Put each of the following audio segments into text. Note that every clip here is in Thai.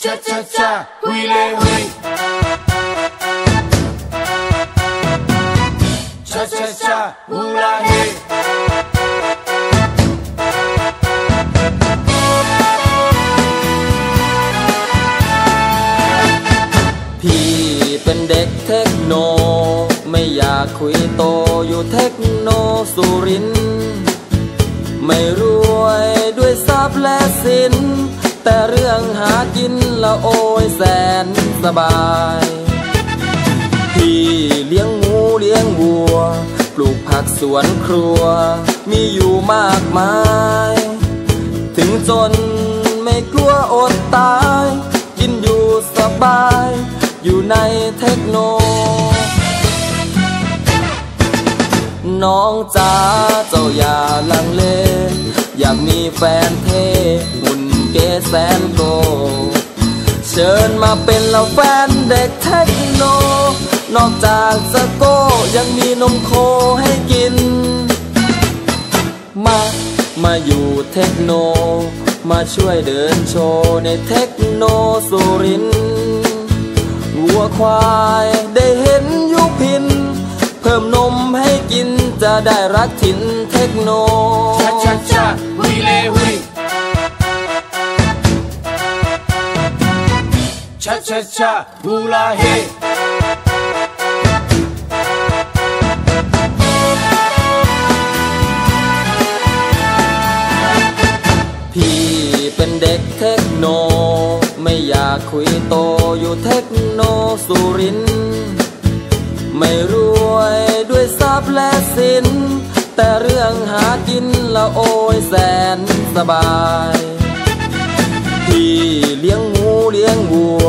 cha cha cha, hui le hui. Cha cha cha, hula hey. พี่เป็นเด็กเทคโน ไม่อยากคุยโตอยู่เทคโนสุริน ไม่รวยด้วยทรัพย์และสิน แต่เรื่องหากินละโอยแสนสบาย พี่เลี้ยงหมูเลี้ยงวัว ปลูกผักสวนครัว มีอยู่มากมาย ถึงจนไม่กลัวอดตาย กินอยู่สบาย อยู่ในเทคโน น้องจ๋าเจ้าอย่าลังเล อยากมีแฟนเท่ เกแสนโก เชิญมาเป็นเราแฟนเด็กเทคโน นอกจากสโก้ยังมีนมโคให้กิน มา มาอยู่เทคโน มาช่วยเดินโชว์ในเทคโนสุรินวัวควายได้เห็นยุพิน เพิ่มนมให้กินจะได้รักถิ่นเทคโน Cha cha cha, hula hey. พี่เป็นเด็กเทคโน ไม่อยากคุยโตอยู่เทคโนสุริน ไม่รวยด้วยทรัพย์และสิน แต่เรื่องหากินละโอยแสนสบาย พี่เลี้ยง เลี้ยงวัว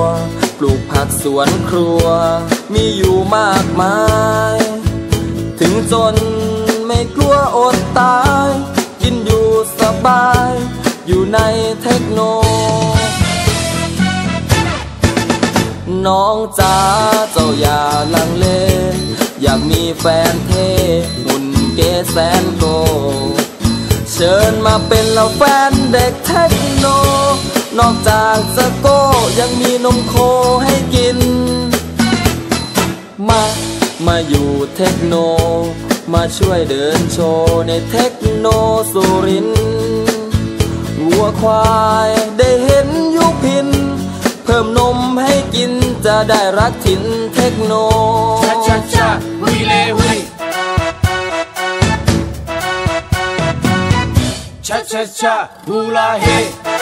ปลูกผักสวนครัว มีอยู่มากมาย ถึงจนไม่กลัวอดตาย กินอยู่สบาย อยู่ในเทคโน น้องจ๋าเจ้าอย่าลังเล อยากมีแฟนเท่หุ่นเกแสนโก เชิญมาเป็นเราแฟนเด็กเทคโน นอกจากสโก้ยังมีนมโคให้กิน มา มาอยู่เทคโน มาช่วยเดินโชว์ในเทคโนสุรินร์วัวควายได้เห็นยุพิน เพิ่มนมให้กินจะได้รักถิ่นเทคโน Cha cha cha, hui le hui. Cha cha cha, hula hey.